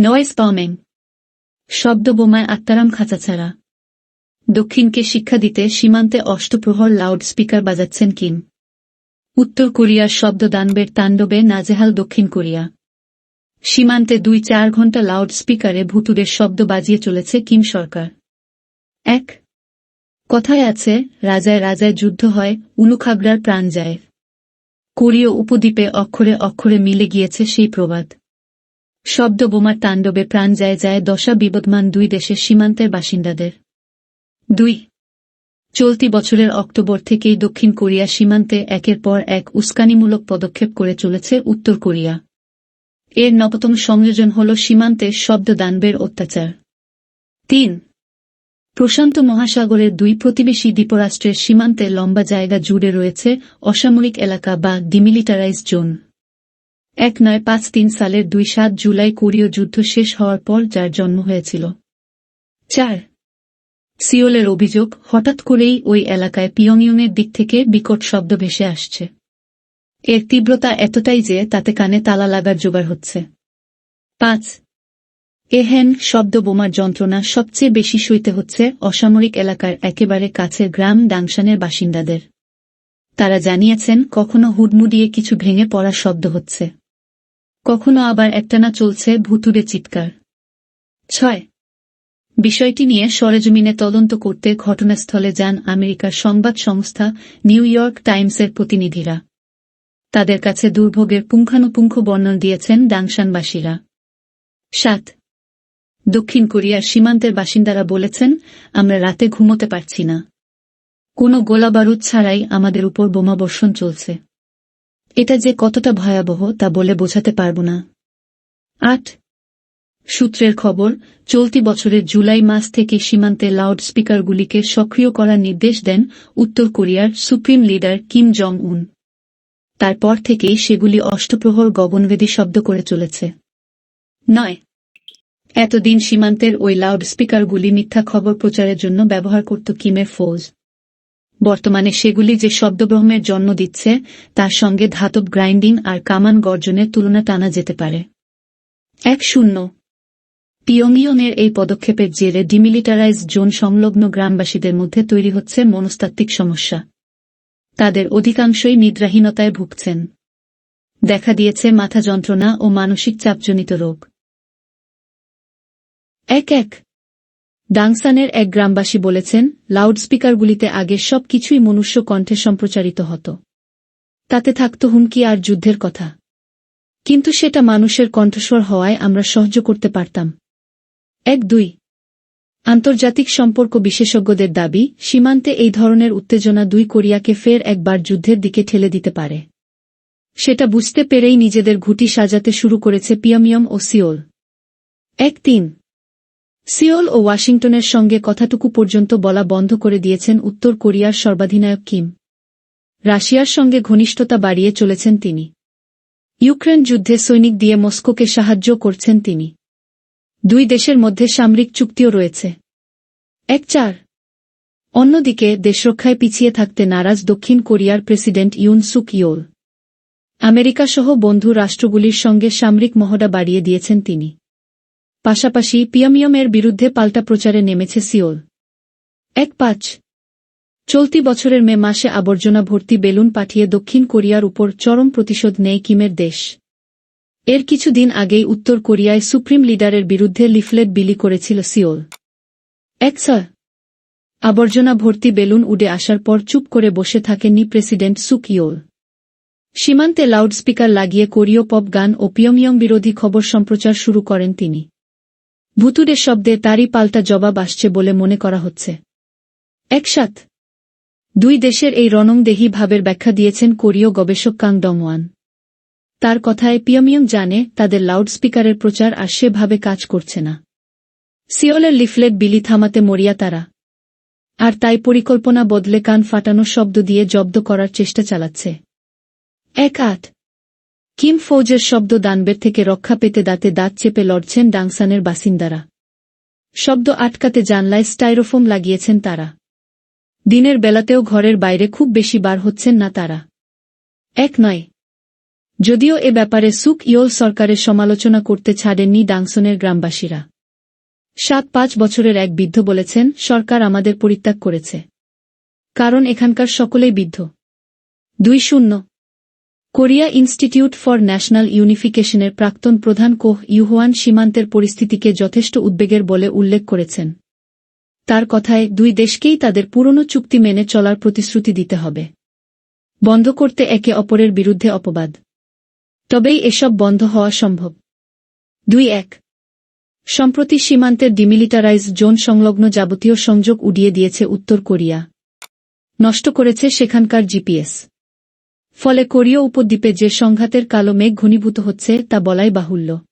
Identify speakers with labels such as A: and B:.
A: Noise পামেং শব্দ বোমায় আত্মারাম খাঁচা ছাড়া দক্ষিণকে শিক্ষা দিতে সীমান্তে অষ্টপ্রহর লাউড স্পিকার বাজাচ্ছেন কিম। উত্তর কোরিয়ার শব্দ দানবের তাণ্ডবে নাজেহাল দক্ষিণ কোরিয়া। সীমান্তে দুই চার ঘণ্টা লাউড স্পিকারে ভুতুরের শব্দ বাজিয়ে চলেছে কিম সরকার। এক। কথায় আছে, রাজায় রাজায় যুদ্ধ হয়, উলুখাগড়ার প্রাণ যায়। কোরীয় উপদ্বীপে অক্ষরে অক্ষরে মিলে গিয়েছে সেই প্রবাদ। শব্দ বোমার তাণ্ডবে প্রাণ যায় যায় দশা বিবদমান দুই দেশের সীমান্তের বাসিন্দাদের। দুই। চলতি বছরের অক্টোবর থেকেই দক্ষিণ কোরিয়া সীমান্তে একের পর এক উস্কানিমূলক পদক্ষেপ করে চলেছে উত্তর কোরিয়া। এর নবতম সংযোজন হল সীমান্তে শব্দ দানবের অত্যাচার। তিন। প্রশান্ত মহাসাগরের দুই প্রতিবেশী দ্বীপরাষ্ট্রের সীমান্তে লম্বা জায়গা জুড়ে রয়েছে অসামরিক এলাকা বা ডিমিলিটারাইজ জোন। এক নয় পাঁচ তিন সালের দুই সাত জুলাই কোরীয় যুদ্ধ শেষ হওয়ার পর যার জন্ম হয়েছিল। চার। সিওলের অভিযোগ হঠাৎ করেই ওই এলাকায় পিয়ংইয়ংয়ের দিক থেকে বিকট শব্দ ভেসে আসছে। এর তীব্রতা এতটাই যে তাতে কানে তালা লাগার জোগাড় হচ্ছে। পাঁচ। এহেন শব্দ বোমার যন্ত্রণা সবচেয়ে বেশি সইতে হচ্ছে অসামরিক এলাকার একেবারে কাছের গ্রাম ডাংশানের বাসিন্দাদের। তারা জানিয়েছেন, কখনো হুডমুডিয়ে কিছু ভেঙে পড়ার শব্দ হচ্ছে। কখনো আবার একটানা চলছে ভুতুরে চিৎকার। ছয়। বিষয়টি নিয়ে সরেজমিনে তদন্ত করতে ঘটনাস্থলে যান আমেরিকার সংবাদ সংস্থা নিউ ইয়র্ক টাইমসের প্রতিনিধিরা। তাদের কাছে দুর্ভোগের পুঙ্খানুপুঙ্খ বর্ণন দিয়েছেন ডাংশানবাসীরা। সাত। দক্ষিণ কোরিয়ার সীমান্তের বাসিন্দারা বলেছেন, আমরা রাতে ঘুমোতে পারছি না। কোনো গোলাবারুদ ছাড়াই আমাদের উপর বোমাবর্ষণ চলছে। এটা যে কতটা ভয়াবহ তা বলে বোঝাতে পারব না। আট। সূত্রের খবর, চলতি বছরের জুলাই মাস থেকে সীমান্তে লাউড স্পিকারগুলিকে সক্রিয় করার নির্দেশ দেন উত্তর কোরিয়ার সুপ্রিম লিডার কিম জং উন তারপর থেকেই সেগুলি অষ্টপ্রহর গগনভেদী শব্দ করে চলেছে। নয়। এতদিন সীমান্তের ওই লাউড স্পিকারগুলি মিথ্যা খবর প্রচারের জন্য ব্যবহার করত কিমের ফৌজ। বর্তমানে সেগুলি যে শব্দব্রহ্মের জন্ম দিচ্ছে, তার সঙ্গে ধাতব গ্রাইন্ডিং আর কামান গর্জনের তুলনা টানা যেতে পারে। এক শূন্য। পিয়ংইয়ংয়ের এই পদক্ষেপের জেরে ডিমিলিটারাইজ জোন সংলগ্ন গ্রামবাসীদের মধ্যে তৈরি হচ্ছে মনস্তাত্ত্বিক সমস্যা। তাদের অধিকাংশই নিদ্রাহীনতায় ভুগছেন। দেখা দিয়েছে মাথা যন্ত্রণা ও মানসিক চাপজনিত রোগ। এক এক। ডাংসানের এক গ্রামবাসী বলেছেন, লাউডস্পিকারগুলিতে আগে সব কিছুই মনুষ্য কণ্ঠে সম্প্রচারিত হতো। তাতে থাকত হুমকি আর যুদ্ধের কথা। কিন্তু সেটা মানুষের কণ্ঠস্বর হওয়ায় আমরা সহ্য করতে পারতাম। এক দুই। আন্তর্জাতিক সম্পর্ক বিশেষজ্ঞদের দাবি, সীমান্তে এই ধরনের উত্তেজনা দুই কোরিয়াকে ফের একবার যুদ্ধের দিকে ঠেলে দিতে পারে। সেটা বুঝতে পেরেই নিজেদের ঘুটি সাজাতে শুরু করেছে পিয়মিয়ম ও সিওল। এক তিন। সিওল ও ওয়াশিংটনের সঙ্গে কথাটুকু পর্যন্ত বলা বন্ধ করে দিয়েছেন উত্তর কোরিয়ার সর্বাধিনায়ক কিম। রাশিয়ার সঙ্গে ঘনিষ্ঠতা বাড়িয়ে চলেছেন তিনি। ইউক্রেন যুদ্ধে সৈনিক দিয়ে মস্কোকে সাহায্য করছেন তিনি। দুই দেশের মধ্যে সামরিক চুক্তিও রয়েছে। এক চার। অন্যদিকে দেশরক্ষায় পিছিয়ে থাকতে নারাজ দক্ষিণ কোরিয়ার প্রেসিডেন্ট ইউন সুক ইয়োল। আমেরিকাসহ বন্ধু রাষ্ট্রগুলির সঙ্গে সামরিক মহড়া বাড়িয়ে দিয়েছেন তিনি। পাশাপাশি পিয়মিয়মের বিরুদ্ধে পাল্টা প্রচারে নেমেছে সিওল। এক পাঁচ। চলতি বছরের মে মাসে আবর্জনা ভর্তি বেলুন পাঠিয়ে দক্ষিণ কোরিয়ার উপর চরম প্রতিশোধ নেয় কিমের দেশ। এর কিছুদিন আগেই উত্তর কোরিয়ায় সুপ্রিম লিডারের বিরুদ্ধে লিফলেট বিলি করেছিল সিওল। এক আবর্জনা ভর্তি বেলুন উড়ে আসার পর চুপ করে বসে থাকেননি প্রেসিডেন্ট সুক ইয়োল। সীমান্তে লাউডস্পিকার লাগিয়ে কোরীয় পপ গান ও পিয়মিয়ং বিরোধী খবর সম্প্রচার শুরু করেন তিনি। ভুতুরের শব্দে তারই পাল্টা জবাব আসছে বলে মনে করা হচ্ছে। একসাথ। দুই দেশের এই রণংদেহী ভাবের ব্যাখ্যা দিয়েছেন কোরীয় গবেষক কাং ডংওয়ান। তার কথায় পিয়মিয়ং জানে তাদের লাউডস্পিকারের প্রচার আর সেভাবে কাজ করছে না। সিওলের লিফলেট বিলি থামাতে মরিয়া তারা। আর তাই পরিকল্পনা বদলে কান ফাটানো শব্দ দিয়ে জব্দ করার চেষ্টা চালাচ্ছে। এক আট। কিম ফৌজের শব্দ দানবের থেকে রক্ষা পেতে দাঁতে দাঁত চেপে লড়ছেন ডাংসানের বাসিন্দারা। শব্দ আটকাতে জানলায় স্টাইরোফোম লাগিয়েছেন তারা। দিনের বেলাতেও ঘরের বাইরে খুব বেশি বার হচ্ছেন না তারা। এক নয়। যদিও এ ব্যাপারে সুক ইয়োল সরকারের সমালোচনা করতে ছাড়েননি ডাংসনের গ্রামবাসীরা। সাত পাঁচ বছরের এক বৃদ্ধ বলেছেন, সরকার আমাদের পরিত্যাগ করেছে। কারণ এখানকার সকলেই বৃদ্ধ। দুই শূন্য। কোরিয়া ইনস্টিটিউট ফর ন্যাশনাল ইউনিফিকেশনের প্রাক্তন প্রধান কোহ ইউহুয়ান সীমান্তের পরিস্থিতিকে যথেষ্ট উদ্বেগের বলে উল্লেখ করেছেন। তার কথায়, দুই দেশকেই তাদের পুরনো চুক্তি মেনে চলার প্রতিশ্রুতি দিতে হবে। বন্ধ করতে একে অপরের বিরুদ্ধে অপবাদ। তবেই এসব বন্ধ হওয়া সম্ভব। দুই এক। সম্প্রতি সীমান্তের ডিমিলিটারাইজ জোন সংলগ্ন যাবতীয় সংযোগ উড়িয়ে দিয়েছে উত্তর কোরিয়া। নষ্ট করেছে সেখানকার জিপিএস। ফলে কোরীয় উপদ্বীপে যে সংঘাতের কালো মেঘ ঘনীভূত হচ্ছে তা বলাই বাহুল্য।